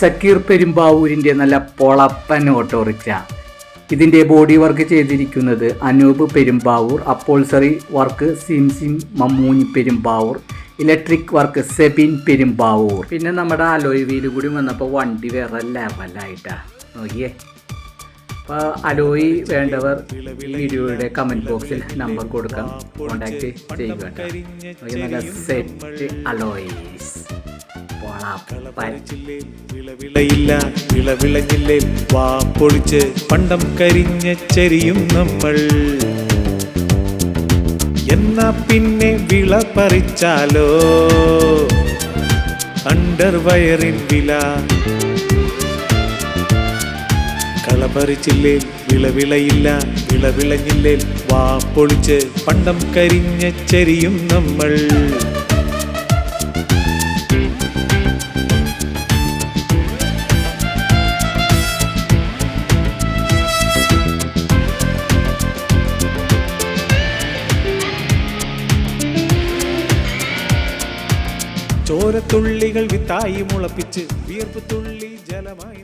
സക്കീർ പെരുമ്പാവൂരിന്റെ നല്ല പൊളപ്പൻ ഓട്ടോറിക്ഷ. ഇതിന്റെ ബോഡി വർക്ക് ചെയ്തിരിക്കുന്നത് Anoop Perumbavoor upholstery work സിംസിം മമ്മൂനി Perumbavoor electric work Sebin Perumbavoor. പിന്നെ നമ്മുടെ അലോയ് വീൽ കൂടി വന്നപ്പോൾ വണ്ടി വേറെ ലെവലായിട്ടാണ് നോക്കിയേ. അപ്പോൾ അലോയി വേണ്ടവർ ഈ വീഡിയോയുടെ കമന്റ് ബോക്സിൽ നമ്പർ കൊടുക്കാം. കോണ്ടാക്ട് ചെയ്യുക. നല്ല സെറ്റ് അലോയ്സ് വിളവിളഞ്ഞില്ലേ? വാ പൊളിച്ച് പണ്ടം കരിഞ്ഞ ചെരിയും നമ്മൾ. എന്നാ പിന്നെ വിള പറിച്ചാലോ? അണ്ടർവയറിൻ വില കളപറിച്ചില്ലേ? വിളവിളയില്ല വിളവിളഞ്ഞില്ലേ? വാ പൊളിച്ച് പണ്ടം കരിഞ്ഞ ചരിയും നമ്മൾ. ചോരത്തുള്ളികൾ വിത്തായി മുളപ്പിച്ച് വിയർപ്പ് തുള്ളി ജലമായി